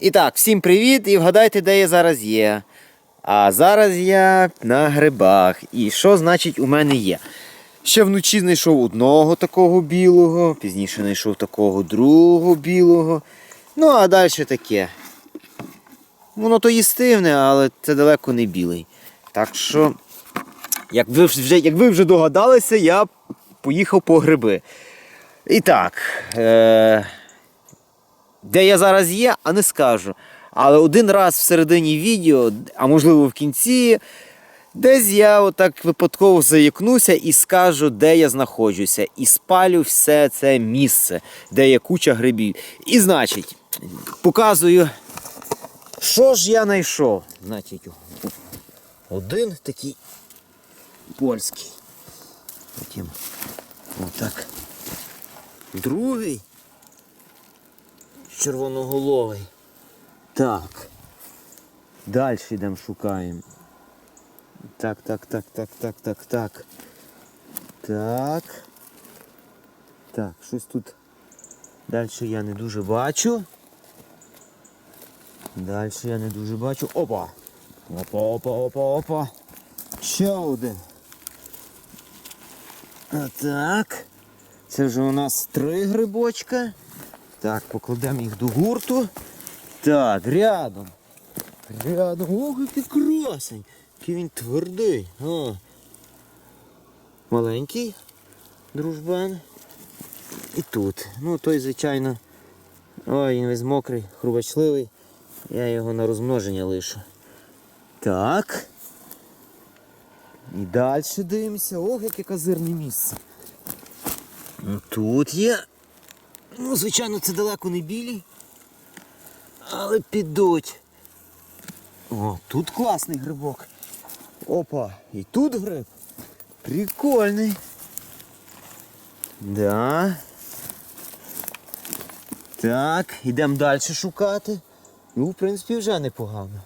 І так, всім привіт і вгадайте, де я зараз є. А зараз я на грибах. І що значить у мене є? Ще вночі знайшов одного такого білого, пізніше знайшов такого другого білого. Ну, а далі таке. Воно то їстивне, але це далеко не білий. Так що, як ви вже, як ви вже догадалися, я поїхав по гриби. І так, е- де я зараз є, а не скажу. Але один раз в середині відео, а можливо в кінці, десь я отак випадково заїкнуся і скажу, де я знаходжуся. І спалю все це місце, де є куча грибів. І значить, показую, що ж я знайшов. Значить, один такий польський. Потім отак. Другий червоноголовий. Так. Далі йдемо шукаємо. Так, так, так, так, так, так, так. Так. Так, щось тут далі я не дуже бачу. Далі я не дуже бачу. Опа! Опа, опа, опа, опа. Ще один. А так. Це вже у нас три грибочка. Так, покладемо їх до гурту. Так, рядом. Рядом. Ох, який красень. Який він твердий. О. Маленький дружбан. І тут. Ну той, звичайно. Ой, він весь мокрий, хрубачливий. Я його на розмноження лишу. Так. І далі дивимося. Ох, яке козирне місце. Тут є. Ну, звичайно, це далеко не білі. Але підуть. О, тут класний грибок. Опа, і тут гриб. Прикольний. Да. Так, йдемо далі шукати. Ну, в принципі, вже непогано.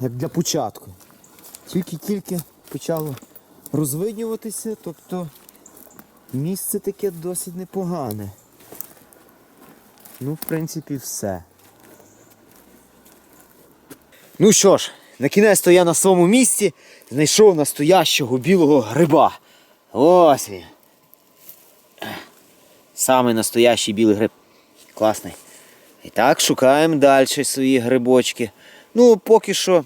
Як для початку. Тільки-тільки почало розвиднюватися, тобто місце таке досить непогане. Ну, в принципі, все. Ну що ж, на кінець то я на своєму місці знайшов настоящого білого гриба. Ось він. Самий настоящий білий гриб. Класний. І так, шукаємо далі свої грибочки. Ну, поки що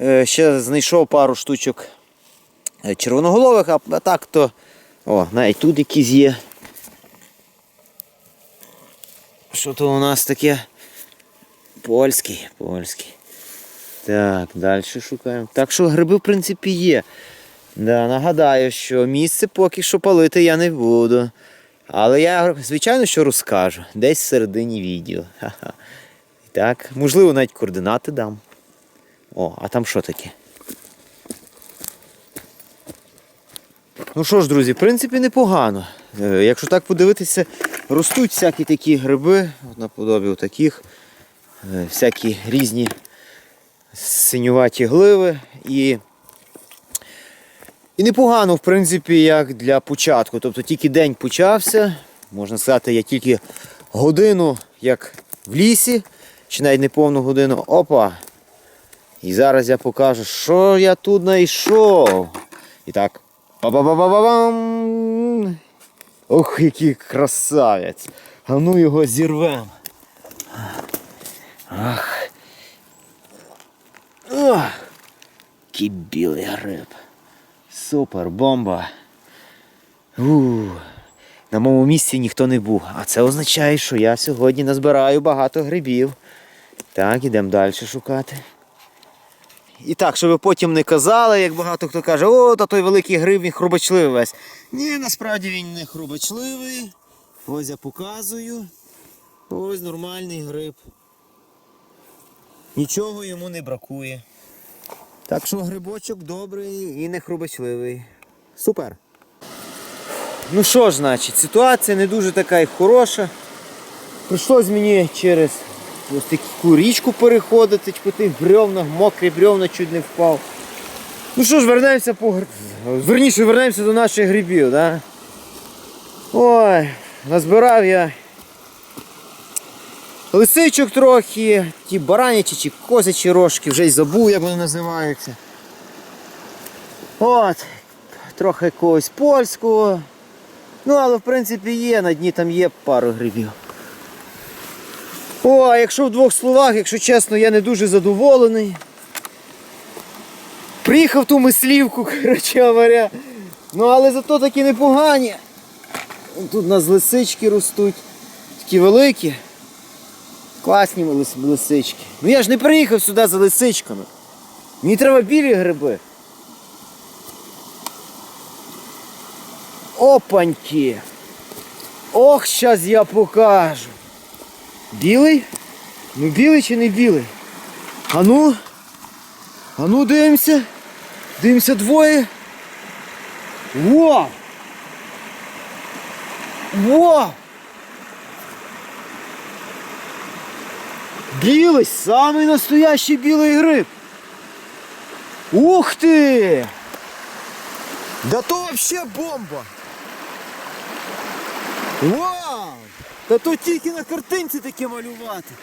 е, ще знайшов пару штучок е, червоноголових, а так то. О, навіть тут якісь є. Що то у нас таке? Польський, польський. Так, далі шукаємо. Так що гриби, в принципі, є. Да, нагадаю, що місце поки що палити я не буду. Але я, звичайно, що розкажу. Десь в середині відео. Ха-ха. Так, можливо, навіть координати дам. О, а там що таке? Ну що ж, друзі, в принципі, непогано. Е, Якщо так подивитися, ростуть всякі такі гриби, наподобі таких, всякі різні синюваті гливи. І, і непогано, в принципі, як для початку. Тобто тільки день почався, можна сказати, я тільки годину, як в лісі, чи навіть не повну годину. Опа! І зараз я покажу, що я тут знайшов. І так. Па-па-па-па-па-бам! Ох, який красавець! А ну його зірвем. Ах. Ох, який гриб. Супер, бомба. У, на моєму місці ніхто не був. А це означає, що я сьогодні назбираю багато грибів. Так, ідемо далі шукати. І так, щоб ви потім не казали, як багато хто каже, о, та той великий гриб, він хрубочливий весь. Ні, насправді він не хрубочливий. Ось я показую. Ось нормальний гриб. Нічого йому не бракує. Так що грибочок добрий і не хрубочливий. Супер. Ну що ж, значить, ситуація не дуже така й хороша. Прийшлось мені через ось таку річку переходити, по тих бревнах, мокрі бревна чуть не впав. Ну що ж, вернемося по Верніше вернемося до наших грибів, да? Ой, назбирав я лисичок трохи, ті баранячі чи козячі рожки, вже й забув, як вони називаються. От, трохи якогось польського. Ну, але в принципі є, на дні там є пару грибів. О, а якщо в двох словах, якщо чесно, я не дуже задоволений. Приїхав ту мислівку, коротше говоря. Ну, але зато такі непогані. Тут у нас лисички ростуть. Такі великі. Класні лисички. Ну я ж не приїхав сюди за лисичками. Мені треба білі гриби. Опаньки. Ох, щас я покажу. Білий? Ну білий чи не білий? А ну? А ну дивимося. Дивимося двоє. Вау! Вау! Білий, самий настоящий білий гриб. Ух ти! Да то вообще бомба! Вау! Та то тільки на картинці таке малювати.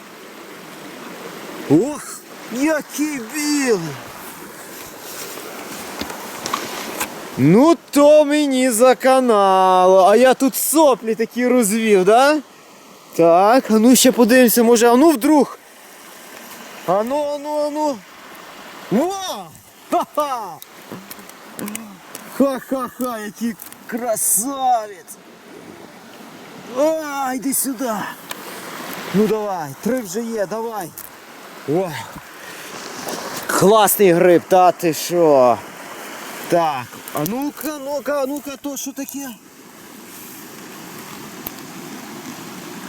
Ох, який білий! Ну то мені за канал. А я тут соплі такі розвів, да? Так, а ну ще подивимося, може, а ну вдруг. А ну, а ну, а ну. Вау! Ха-ха! Ха-ха-ха, який красавець! А, йди сюди. Ну давай, три вже є, давай. О. Класний гриб, та ти що? Так, а ну-ка, ну-ка, а ну-ка, то що таке?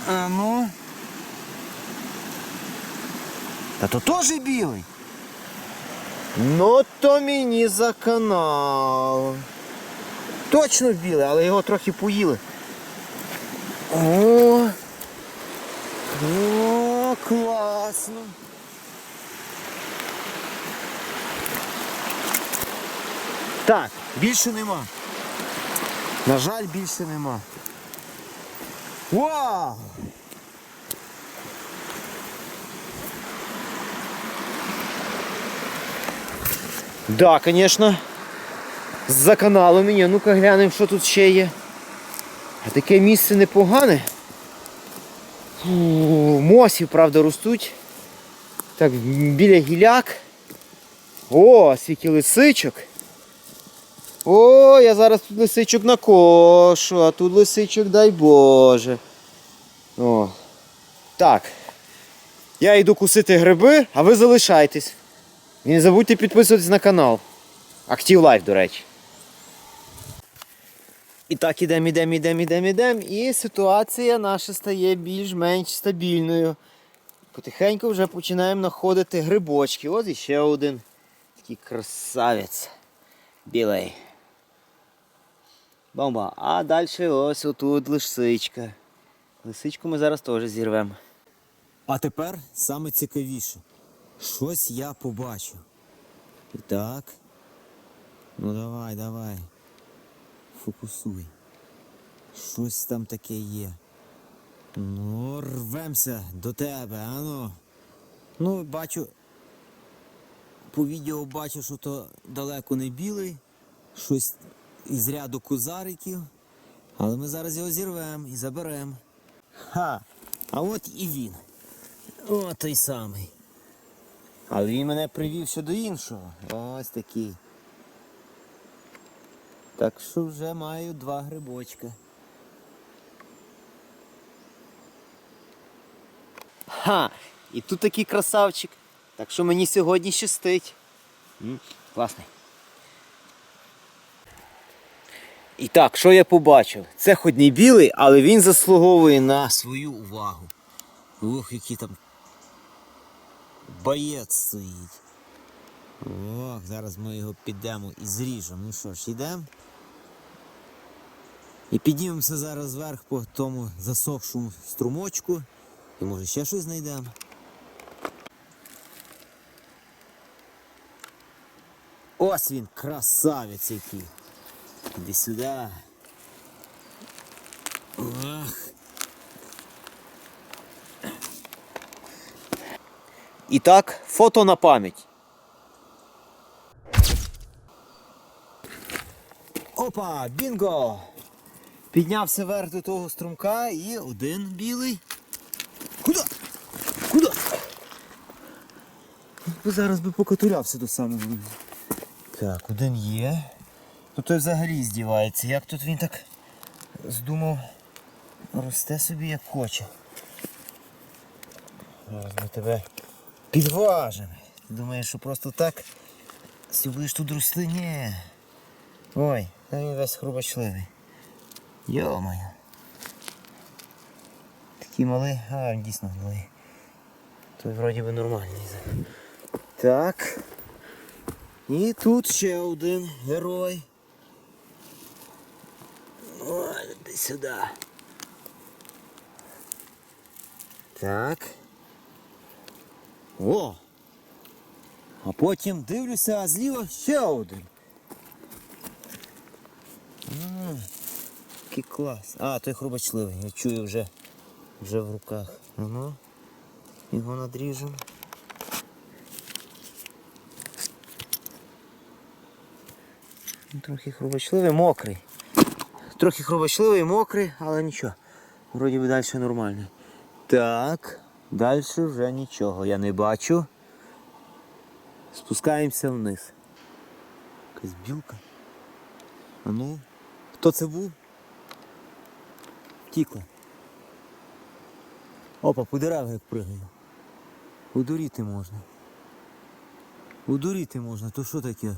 А ну. Та то теж білий. Ну то мені за канал. Точно білий, але його трохи поїли. О, о, класно. Так, більше нема. На жаль, більше нема. Вау! Да, звісно. За каналом мені. Ну-ка глянемо, що тут ще є. А таке місце непогане. Фу, Мосів, правда, ростуть. Так, біля гіляк. О, скільки лисичок. О, я зараз тут лисичок накошу, а тут лисичок, дай Боже. О. Так. Я йду кусити гриби, а ви залишайтесь. І не забудьте підписуватись на канал. Актив лайф, до речі. І так, ідемо, ідемо, ідемо, ідемо, ідемо. І ситуація наша стає більш-менш стабільною. Потихеньку вже починаємо знаходити грибочки. Ось іще один. Такий красавець. Білий. Бомба. А далі ось отут лисичка. Лисичку ми зараз теж зірвемо. А тепер саме цікавіше. Щось я побачив. І так. Ну давай, давай. Фокусуй. Щось там таке є. Ну, рвемося до тебе, ану. Ну, бачу. По відео бачу, що то далеко не білий. Щось із ряду кузариків. Але ми зараз його зірвемо і заберемо. Ха! А от і він. О, той самий. Але він мене привів ще до іншого. Ось такий. Так що вже маю два грибочка. Ха! І тут такий красавчик. Так що мені сьогодні щастить. Класний. І так, що я побачив? Це хоч не білий, але він заслуговує на Свою увагу. Ох, який там боєць стоїть. Ох, зараз ми його підемо і зріжемо. Ну що ж, йдемо. І піднімемося зараз вверх по тому засохшому струмочку. І може ще щось знайдемо. Ось він, красавець який. Іди сюди. Ох. І так, фото на пам'ять. Опа, бінго! Піднявся вверх до того струмка і один білий. Куди? Куди? Зараз би покатурявся до самого. Так, один є. Ну той взагалі здівається. Як тут він так здумав росте собі як хоче. Зараз ми тебе підважимо. Ти думаєш, що просто так си будеш тут рости? Ні. Ой, та він весь хрубочливий. Йо-моє. Такий малий, а дійсно малий. Той вроді би нормальний. Так. І тут ще один герой. Ой, іди сюди. Так. О! А потім дивлюся, а зліва ще один. М, Який клас. А, той хрубочливий, я чую вже, вже в руках. Ну, його надріжемо. Трохи хрубочливий, мокрий. Трохи хрубочливий, мокрий, але нічого. Вроді би далі нормально. Так, далі вже нічого я не бачу. Спускаємося вниз. Якась білка. А ну, хто це був? Втікла. Опа, по деревах як пригаю. Удуріти можна. Удуріти можна, то що таке?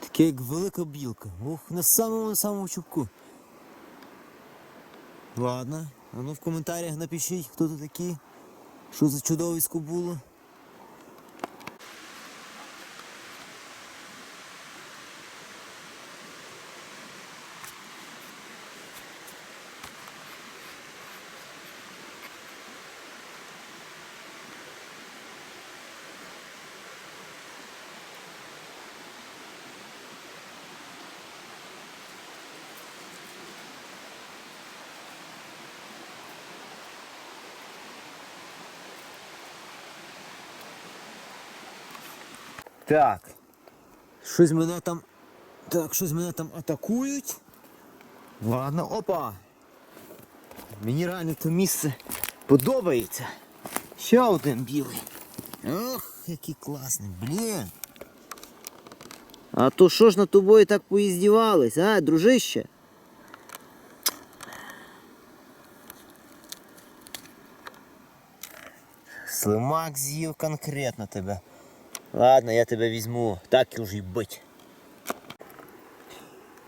Таке як велика білка. Ох, на самому на самому чубку. Ладно, а ну в коментарях напишіть, хто тут такі, що за чудовисько було. Так. Щось мене там. Так, щось мене там атакують. Ладно, опа. Мені реально це місце подобається. Ще один білий. Ох, який класний, блін. А то що ж на тобою так поїздівались, а, дружище? Слимак з'їв конкретно тебе. Ладно, я тебе візьму, так і вже й бить.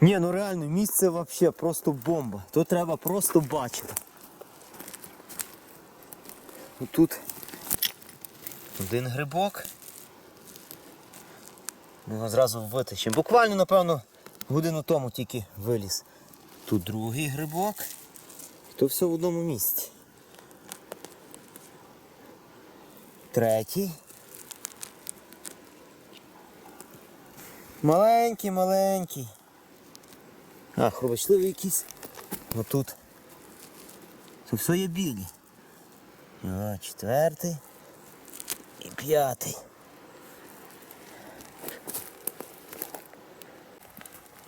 Ні, ну реально, місце вообще просто бомба. То треба просто бачити. Ну, Тут один грибок. Його зразу витащимо. Буквально, напевно, годину тому тільки виліз. Тут другий грибок. То все в одному місці. Третій. Маленький, маленький. А, хробочливий якийсь. Ну тут. Тут все є білі. О, четвертий і п'ятий.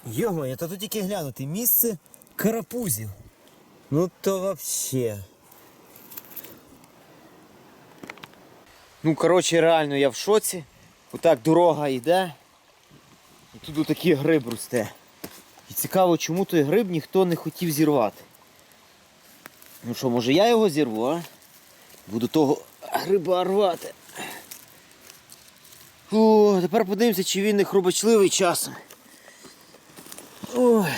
Його, я то тут тільки глянути. Місце карапузів. Ну то вообще. Ну, коротше, реально я в шоці. Отак дорога йде. Тут отакий гриб росте. І цікаво, чому той гриб ніхто не хотів зірвати. Ну що, може я його зірву, а? Буду того гриба рвати. О, тепер подивимося, чи він не хробочливий часом. Ой.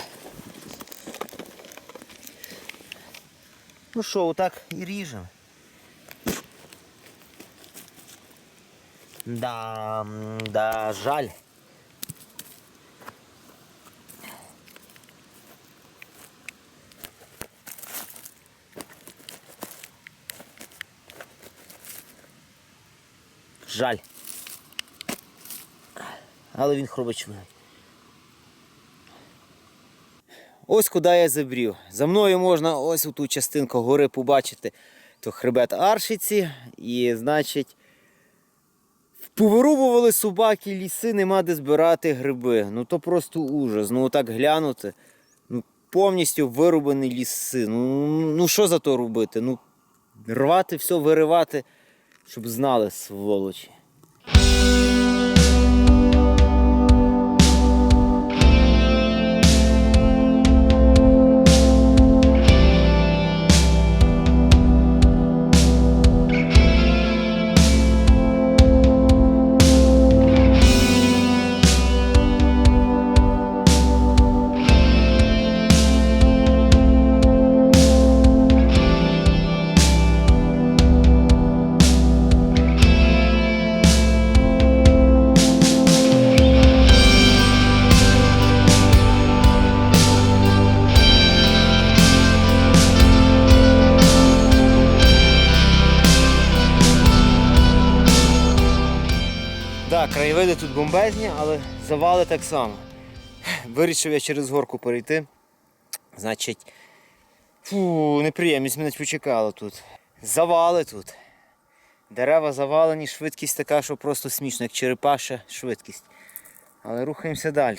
Ну що, отак і ріжемо. Да, да, жаль. Жаль. Але він хробочливий. Ось куди я забрів. За мною можна ось у ту частинку гори побачити то хребет Аршиці. І, значить, повирубували собаки ліси, нема де збирати гриби. Ну то просто ужас. Ну так глянути. Ну, повністю вирубані ліси. Ну, ну що за то робити? Ну, рвати все, виривати, щоб знали сволочі. Бомбезні, але завали так само. Вирішив я через горку перейти. Значить, фу, неприємність мене почекала тут. Завали тут. Дерева завалені, швидкість така, що просто смішно, як черепаша швидкість. Але рухаємося далі.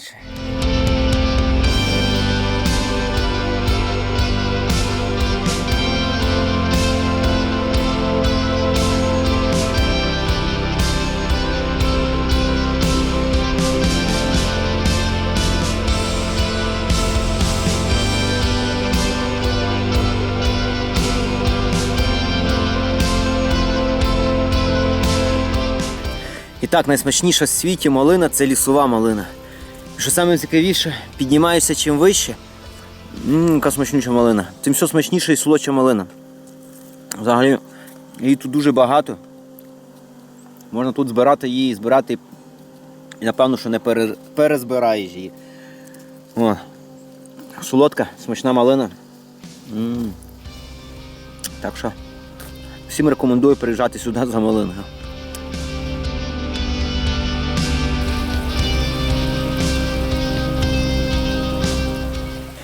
Так, найсмачніша в світі малина це лісова малина. Що саме цікавіше, піднімаєшся чим вище. Яка смачніша малина. Тим все смачніша і солодша малина. Взагалі, її тут дуже багато. Можна тут збирати її, збирати. І напевно, що не пере- перезбираєш її. О, солодка, смачна малина. М. Так що всім рекомендую приїжджати сюди за малиною.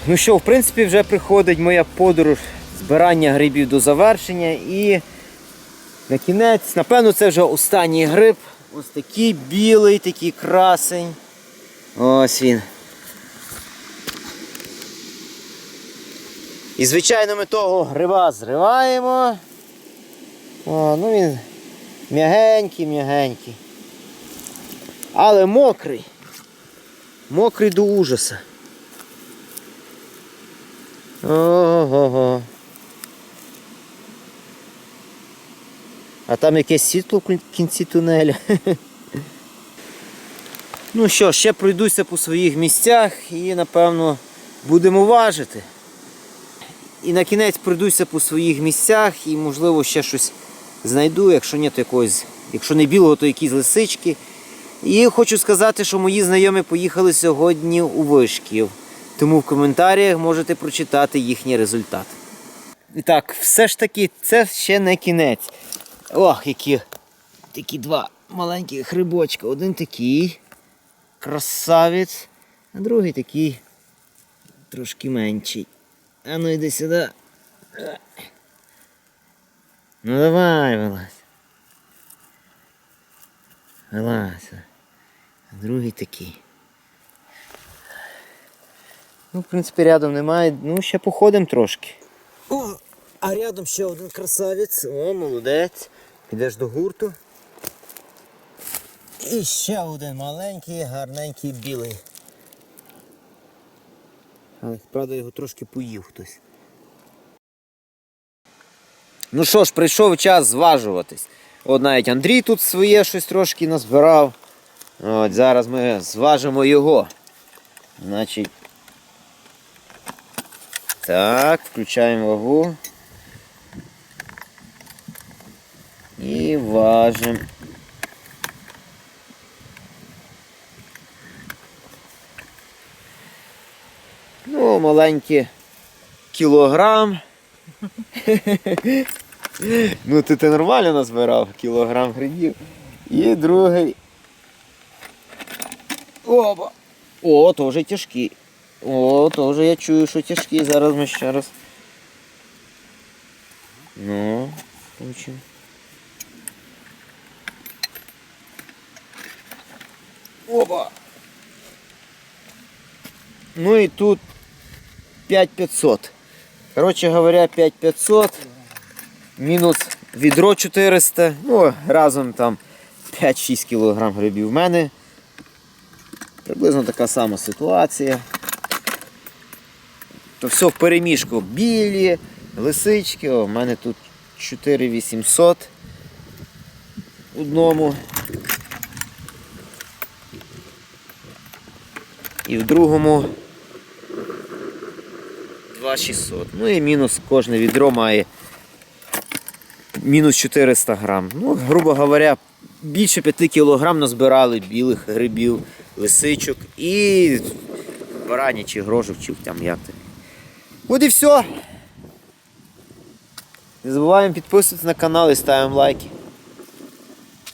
Ну що, в принципі, вже приходить моя подорож збирання грибів до завершення і на кінець, напевно, це вже останній гриб. Ось такий білий, такий красень. Ось він. І звичайно ми того гриба зриваємо. О, ну він м'ягенький, м'ягенький. Але мокрий. Мокрий до ужаса. Ого. А там якесь світло в кінці тунеля. Ну що, ще пройдуся по своїх місцях і напевно будемо важити. І на кінець пройдуся по своїх місцях і можливо ще щось знайду, якщо ні, то якогось, якщо не білого, то якісь лисички. І хочу сказати, що мої знайомі поїхали сьогодні у Вишків. Тому в коментарях можете прочитати їхній результат. І так, все ж таки, це ще не кінець. Ох, які такі два маленькі грибочка. Один такий красавець, а другий такий трошки менший. А ну йди сюди. Ну давай, вилазь. Вилазь. А другий такий. Ну, в принципі, рядом немає. Ну, ще походимо трошки. О, а рядом ще один красавець. О, молодець. Підеш до гурту. І ще один маленький, гарненький білий. Але, правда, його трошки поїв хтось. Ну що ж, прийшов час зважуватись. От навіть Андрій тут своє щось трошки назбирав. От зараз ми зважимо його. Значить. Так, включаємо вагу. І важимо. Ну, маленький кілограм. ну, ти, ти нормально назбирав кілограм грибів. І другий. Оба! О, теж тяжкі. О, теж я чую, що тяжкі. Зараз ми ще раз. Ну, получим. Оба. Ну и тут 5500. Короче говоря, 5500 мінус відро 400, ну разом там 5-6 кг грибів. В мене приблизно така сама ситуація. То все в переміжку. Білі, лисички, о, в мене тут 4800 одному. І в другому 2600. Ну і мінус кожне відро має мінус 400 грам. Ну, грубо говоря, більше 5 кілограм назбирали білих грибів, лисичок і барані чи грожок, чи там як то. От і все. Не забуваємо підписуватися на канал і ставимо лайки.